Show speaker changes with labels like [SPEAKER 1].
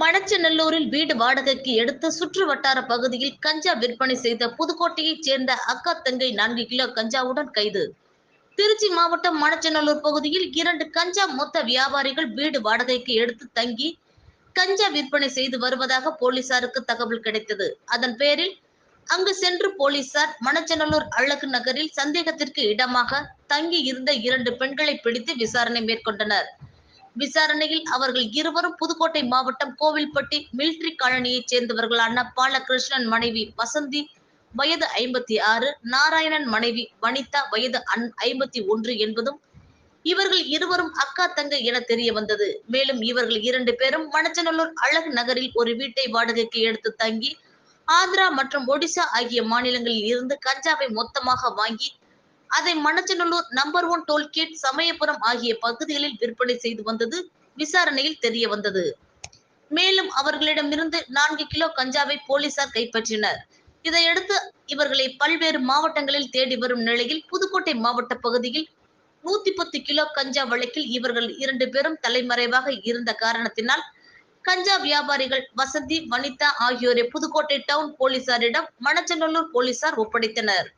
[SPEAKER 1] மணச்சநல்லூரில் வீடு வாடகைக்கு எடுத்து சுற்று வட்டார பகுதியில் கஞ்சா விற்பனை செய்த புதுக்கோட்டையைச் சேர்ந்த அக்கா தங்கை நான்கு கிலோ கஞ்சாவுடன் கைது. திருச்சி மாவட்டம் மணச்சநல்லூர் பகுதியில் இரண்டு கஞ்சா மொத்த வியாபாரிகள் வீடு வாடகைக்கு எடுத்து தங்கி கஞ்சா விற்பனை செய்து வருவதாக போலீசாருக்கு தகவல் கிடைத்தது. அதன் பேரில் அங்கு சென்று போலீசார் மணச்சநல்லூர் அழகு நகரில் சந்தேகத்திற்கு இடமாக தங்கி இருந்த இரண்டு பெண்களை பிடித்து விசாரணை மேற்கொண்டனர். விசாரணையில் அவர்கள் இருவரும் புதுக்கோட்டை மாவட்டம் கோவில்பட்டி மிலிட்ரி காலனியைச் சேர்ந்தவர்களான பாலகிருஷ்ணன் மனைவி வசந்தி வயது ஐம்பத்தி ஆறு நாராயணன் மனைவி வனிதா வயது ஐம்பத்தி ஒன்று என்பதும் இவர்கள் இருவரும் அக்கா தங்கை என தெரிய வந்தது. மேலும் இவர்கள் இரண்டு பேரும் மணச்சநல்லூர் அழகு நகரில் ஒரு வீட்டை வாடகைக்கு எடுத்து தங்கி ஆந்திரா மற்றும் ஒடிசா ஆகிய மாநிலங்களில் இருந்து கஞ்சாவை மொத்தமாக வாங்கி அதை Manachanallur number one tollgate Samayapuram ஆகிய பகுதிகளில் விற்பனை செய்து வந்தது விசாரணையில் தெரிய வந்தது. மேலும் அவர்களிடமிருந்து நான்கு கிலோ கஞ்சாவை போலீசார் கைப்பற்றினர். இதையடுத்து இவர்களை பல்வேறு மாவட்டங்களில் தேடி வரும் நிலையில் புதுக்கோட்டை மாவட்ட பகுதியில் நூத்தி பத்து கிலோ கஞ்சா வழக்கில் இவர்கள் இரண்டு பேரும் தலைமறைவாக இருந்த காரணத்தினால் கஞ்சா வியாபாரிகள் வசந்தி வனிதா ஆகியோரை புதுக்கோட்டை டவுன் போலீசாரிடம் மணச்சநல்லூர் போலீசார் ஒப்படைத்தனர்.